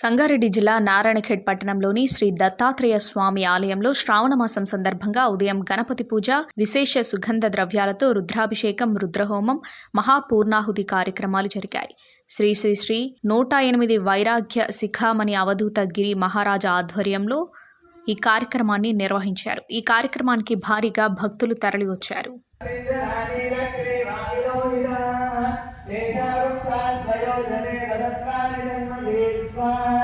సంగారెడ్డి జిల్లా నారాయణఖేడ్ పట్టణంలోని శ్రీ దత్తాత్రేయ స్వామి ఆలయంలో శ్రావణ మాసం సందర్భంగా ఉదయం గణపతి పూజ విశేష సుగంధ ద్రవ్యాలతో రుద్రాభిషేకం రుద్రహోమం మహాపూర్ణాహుతి కార్యక్రమాలు జరిగాయి. శ్రీ శ్రీ శ్రీ నూట ఎనిమిది వైరాగ్య శిఖామణి అవధూత గిరి మహారాజా ఆధ్వర్యంలో ఈ కార్యక్రమాన్ని నిర్వహించారు. ఈ కార్యక్రమానికి భారీగా భక్తులు తరలివచ్చారు. 啊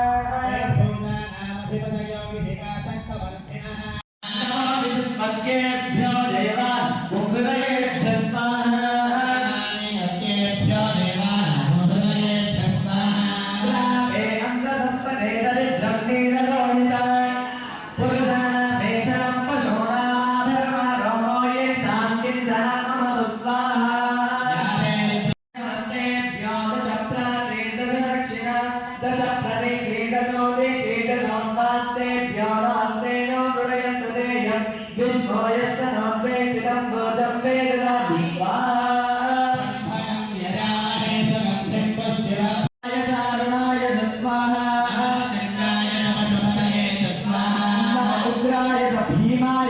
ഭീമായ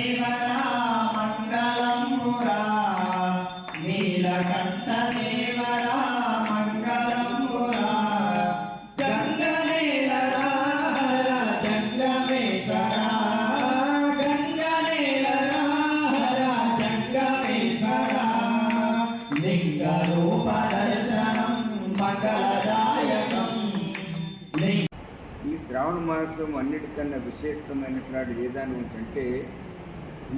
ఈ శ్రావణ మాసం అన్నిటికన్నా విశేషమైనటువంటి ఏదాని అంటే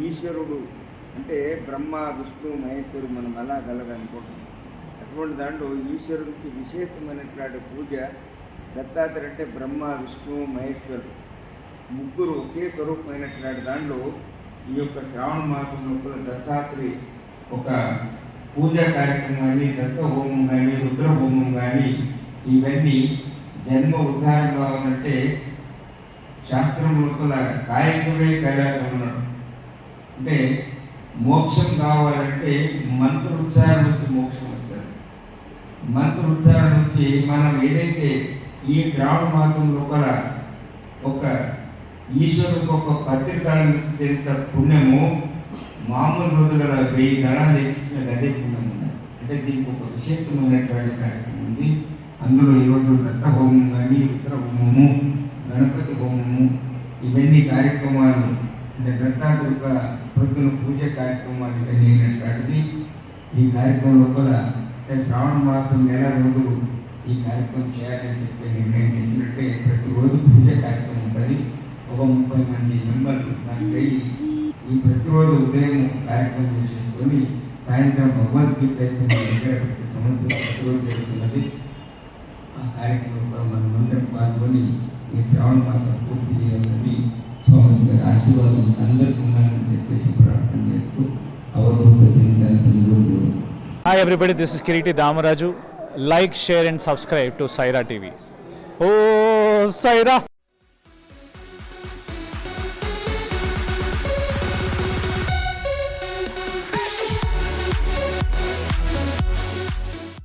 ఈశ్వరుడు అంటే బ్రహ్మ విష్ణు మహేశ్వరుడు మనం ఎలా కలగనుకుంటాం అటువంటి దాంట్లో ఈశ్వరుడికి విశేషమైనటువంటి పూజ దత్తాత్రేయ అంటే బ్రహ్మ విష్ణు మహేశ్వరుడు. ముగ్గురు ఒకే స్వరూపమైనటువంటి దాంట్లో ఈ యొక్క శ్రావణ మాసం లోపల దత్తాత్రేయ ఒక పూజా కార్యక్రమాన్ని దత్త హోమం కానీ రుద్ర హోమం కానీ ఇవన్నీ జన్మ ఉద్ధారం కావాలంటే శాస్త్రం లోపల కాయకుడే కైలాసం ఉన్నాడు. అంటే మోక్షం కావాలంటే మంత్రోచ్చారణ నుంచి మోక్షం వస్తుంది. మంత్రోచ్చారణ నుంచి మనం ఏదైతే ఈ శ్రావణ మాసం లోపల ఒక ఈశ్వరుకు ఒక పత్రిక దళించేంత పుణ్యము మామూలు రోజులలో వెయ్యి దళాలు ఎక్కించిన అదే అంటే దీనికి ఒక విశేషమైనటువంటి కార్యక్రమం ఉంది. అందులో ఈరోజు దత్త హోమం కానీ ఉత్తర హోమము గణపతి హోమము ఇవన్నీ కార్యక్రమాలు అంటే దత్తాత్రిక ప్రొద్దున పూజ కార్యక్రమాలు ఇవన్నీ అయినటువంటిది. ఈ కార్యక్రమం లోపల శ్రావణ మాసం నెల రోజులు ఈ కార్యక్రమం చేయాలని చెప్పి నిర్ణయం చేసినట్టే ప్రతిరోజు పూజ కార్యక్రమం ఉంటుంది. ఒక ముప్పై మంది మెంబర్లు దానికి ఈ ప్రతిరోజు ఉదయం కార్యక్రమం చేసేసుకొని సాయంత్రం భగవద్గీత ప్రతి సంవత్సరం ప్రతిరోజు జరుగుతున్నది ఆ కార్యక్రమంలో మనం అందరం పాల్గొని ఈ శ్రావణ మాసం పూర్తి చేయాలని స్వామి గారి ఆశీర్వాదం అందరికీ ఉండాలని చెప్పేసి ప్రార్థన చేస్తూ అవధూత చింతన సంగుడు Hi everybody, this is Kiriti Damaraju. Like, share and subscribe to Sye Raa TV. Oh, Saira!